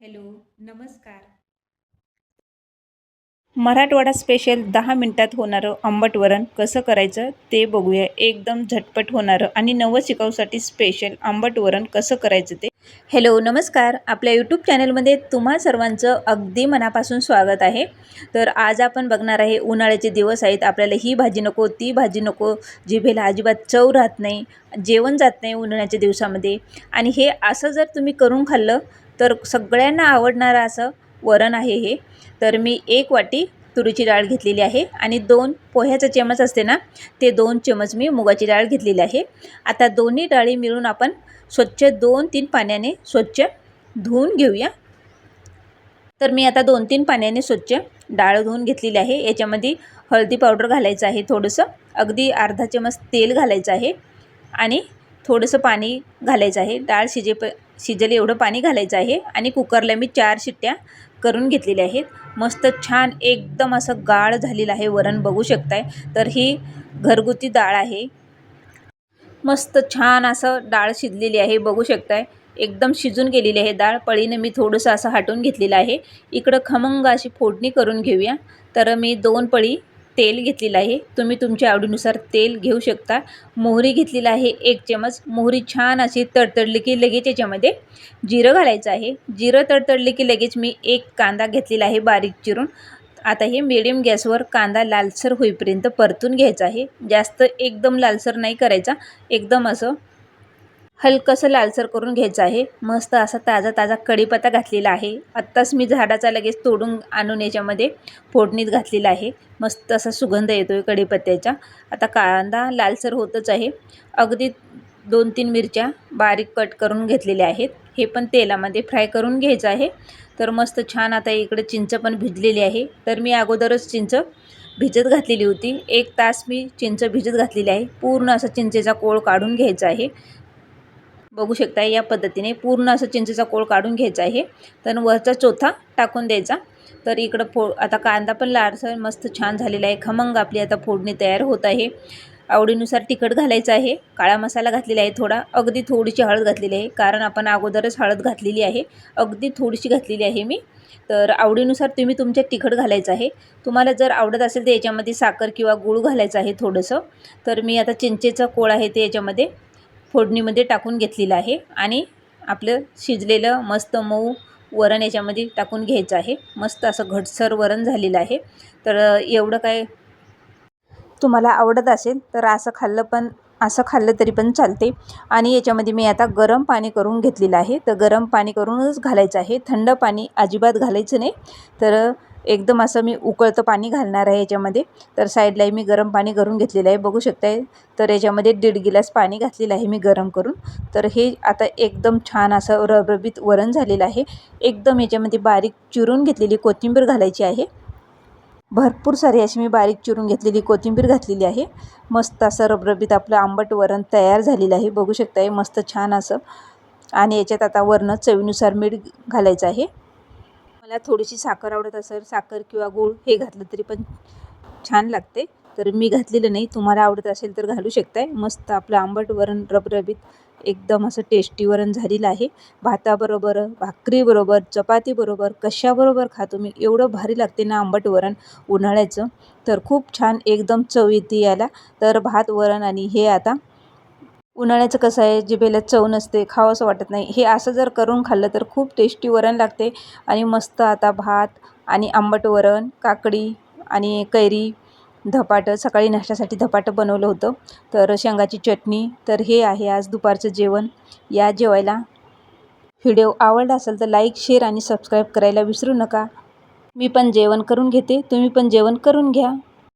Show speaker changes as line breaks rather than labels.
Hello नमस्कार.
Marathwada special दहा मिनटात होणारं आंबट वरण कसं करायचं ते बघूया. एकदम झटपट होणारं आणि नवं शिकाऊसाठी स्पेशल आंबट वरण कसं करायचं ते. हॅलो नमस्कार. आपल्या यूट्यूब चॅनलमध्ये तुम्हा सर्वांचं अगदी मनापासून स्वागत आहे. तर आज आपण बघणार आहे उन्हाळ्याचे दिवस आहेत. आपल्याला ही भाजी नको ती भाजी नको. जिभेला अजिबात चव राहत नाही जेवण जात नाही उन्हाळ्याच्या दिवसामध्ये. आणि हे असं जर तुम्ही करून खाल्लं तर सगळ्यांना आवडणारं असं वरण आहे हे. तर मी एक वाटी तुरीची डाळ घेतलेली आहे आणि दोन पोह्याचा चमच असते ना ते दोन चमच मी मुगाची डाळ घेतलेली आहे. आता दोन्ही डाळी मिळून आपण स्वच्छ दोन तीन पाण्याने स्वच्छ धुवून घेऊया. तर मी आता दोन तीन पाण्याने स्वच्छ डाळ धुवून घेतलेली आहे. याच्यामध्ये हळदी पावडर घालायचं आहे थोडंसं अगदी अर्धा चमच तेल घालायचं आहे आणि थोडंसं पाणी घालायचं आहे. डाळ शिजेप शिजेल एवढं पाणी घालायचं आहे आणि कुकरला मी चार शिट्ट्या करून घेतलेल्या आहेत. मस्त छान एकदम असं गाळ झालेलं आहे वरण बघू शकताय. तर ही घरगुती डाळ आहे. मस्त छान असं डाळ शिजलेली आहे बघू शकताय. एकदम शिजून गेलेली आहे डाळ. पळीनं मी थोडंसं असं हटवून घेतलेलं आहे. इकडं खमंग अशी फोडणी करून घेऊया. तर मी दोन पळी तेल घेतलेलं आहे. तुम्ही तुमच्या आवडीनुसार तेल घेऊ शकता. मोहरी घेतलेला आहे एक चमच. मोहरी छान अशी तडतडली की लगेच याच्यामध्ये जिरं घालायचं आहे. जिरं तडतडले की लगेच मी एक कांदा घेतलेला आहे बारीक चिरून. आता हे मिडियम गॅसवर कांदा लालसर होईपर्यंत परतून घ्यायचा आहे. जास्त एकदम लालसर नाही करायचा. एकदम असं हलकंसं लालसर करून घ्यायचं आहे. मस्त असा ताजा ताजा कढीपत्ता घातलेला आहे. आत्ताच मी झाडाचा लगेच तोडून आणून याच्यामध्ये फोडणीत घातलेला आहे. मस्त असा सुगंध येतो आहे कढीपत्त्याचा. आता कांदा लालसर होतच आहे. अगदी दोन तीन मिरच्या बारीक कट करून घेतलेल्या आहेत. हे पण तेलामध्ये फ्राय करून घ्यायचं आहे. तर मस्त छान आता इकडे चिंच पण भिजलेली आहे. तर मी अगोदरच चिंच भिजत घातलेली होती. एक तास मी चिंच भिजत घातलेली आहे. पूर्ण असं चिंचेचा कोळ काढून घ्यायचा आहे. बघू शकता या पद्धतीने पूर्ण असं चिंचेचा कोळ काढून घ्यायचा आहे. तर वरचा चोथा टाकून द्यायचा. तर इकडं फो आता कांदा पण लारसर मस्त छान झालेला आहे. खमंग आपली आता फोडणी तयार होत आहे. आवडीनुसार तिखट घालायचं आहे. काळा मसाला घातलेला आहे थोडा. अगदी थोडीशी हळद घातलेली आहे. कारण आपण अगोदरच हळद घातलेली आहे. अगदी थोडीशी घातलेली आहे मी. तर आवडीनुसार तुम्ही तुमच्या तिखट घालायचं आहे. तुम्हाला जर आवडत असेल तर याच्यामध्ये साखर किंवा गूळ घालायचं आहे थोडंसं. तर मी आता चिंचेचं कोळ आहे ते याच्यामध्ये फोडणीमध्ये टाकून घेतलेलं आहे आणि आपलं शिजलेलं मस्त मऊ वरण याच्यामध्ये टाकून घ्यायचं आहे. मस्त असं घटसर वरण झालेलं आहे. तर एवढं काय तुम्हाला आवडत असेल तर असं खाल्लं पण असं खाल्लं तरी पण चालते. आणि याच्यामध्ये मी आता गरम पाणी करून घेतलेलं आहे. तर गरम पाणी करूनच घालायचं आहे. थंड पाणी अजिबात घालायचं नाही. तर एकदम असं मी उकळतं पाणी घालणार आहे याच्यामध्ये. तर साईडलाही मी गरम पाणी करून घेतलेलं आहे. बघू शकताय. तर याच्यामध्ये दीड गिलास पाणी घातलेलं आहे मी गरम करून. तर हे आता एकदम छान असं रबरबीत वरण झालेलं आहे. एकदम याच्यामध्ये बारीक चिरून घेतलेली कोथिंबीर घालायची आहे. भरपूर सारी अशी मी बारीक चिरून घेतलेली कोथिंबीर घातलेली आहे. मस्त असं रबरबीत आपलं आंबट वरण तयार झालेलं आहे. बघू शकताय मस्त छान असं. आणि याच्यात आता वरणं चवीनुसार मीठ घालायचं आहे. मला थोडीशी साखर आवडत असेल साखर किंवा गूळ हे घातलं तरी पण छान लागते. तर मी घातलेलं नाही तुम्हाला आवडत असेल तर घालू शकताय. मस्त आपलं आंबट वरण रबरबीत एकदम असं टेस्टी वरण झालेलं आहे. भाताबरोबर भाकरीबरोबर चपातीबरोबर कशाबरोबर खा तुम्ही एवढं भारी लागते ना आंबट वरण उन्हाळ्याचं. तर खूप छान एकदम चव येते याला. तर भात वरण आणि हे आता उन्हाळ्याचं कसं आहे जिभेला चव नसते खावंसं वाटत नाही. हे असं जर करून खाल्लं तर खूप टेस्टी वरण लागते. आणि मस्त आता भात आणि आंबट वरण काकडी आणि कैरी धपाटं सकाळी नाश्त्यासाठी धपाटं बनवलं होतं. तर शेंगाची चटणी तर हे आहे आज दुपारचं जेवण. या जेवायला व्हिडिओ आवडला असेल तर लाईक शेअर आणि सबस्क्राईब करायला विसरू नका. मी पण जेवण करून घेते. तुम्ही पण जेवण करून घ्या.